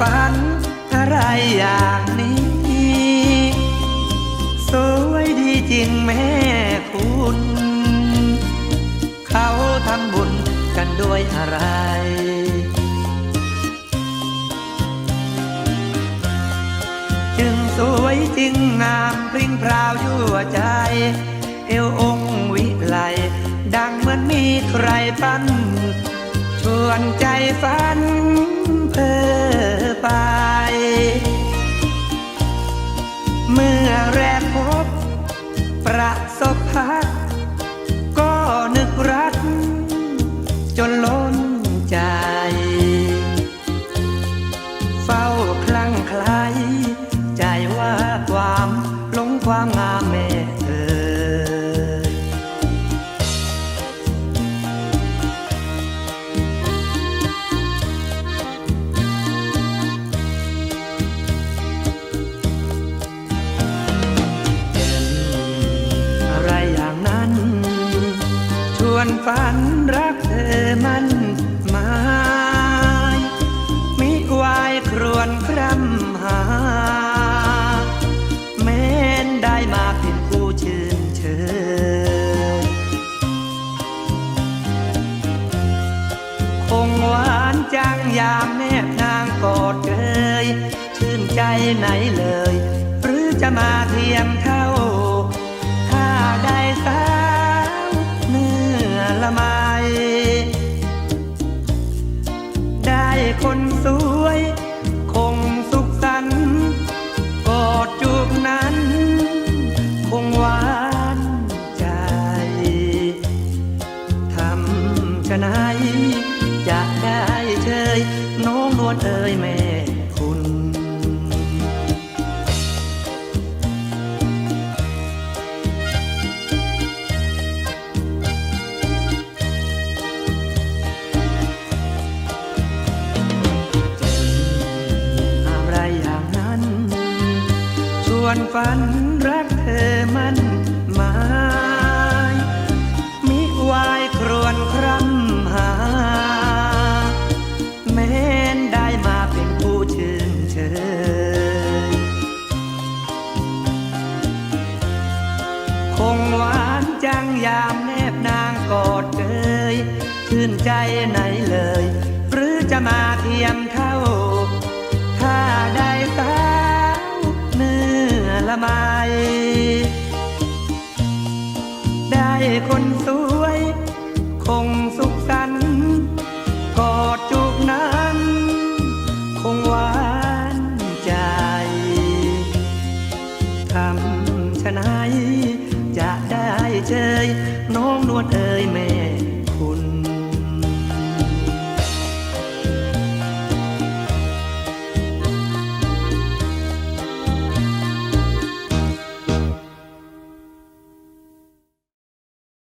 ฝันอะไรอย่างนี้ สวยดีจริงแม่คุณ เขาทำบุญกันด้วยอะไรจึงสวยจริงงามพริ้งพราวยั่วใจ เอวองค์วิไลดังเหมือนมีใครปั้น ชวนใจฝันเพ้อไป วนฝันรักเธอมันหมายมิวายครวนคร่ำหา แม้นได้มาเป็นผู้ชื่นเชยคงหวานจังยามแนบนางกอดเกยชื่นใจไหนเลย หรือจะมาเทียมเท่า คนสวย คงสุขสันต์กอดจูบนั้น คงหวานใจทำชะไหนจะได้เชยน้องนวลเอ่ยแม่ ชวนฝันรักเธอมันหมายมิวายครวนคร่ำหา แม้นได้มาเป็นผู้ชื่นเชยคงหวานจังยามแนบนางกอดเกยชื่นใจไหนเลย หรือจะมาเทียมเท่ มัย ได้คนสวย คงสุขสันต์กอดจูบนั้น คงหวานใจทำชะไหนจะได้เจยน้องนวลเอ่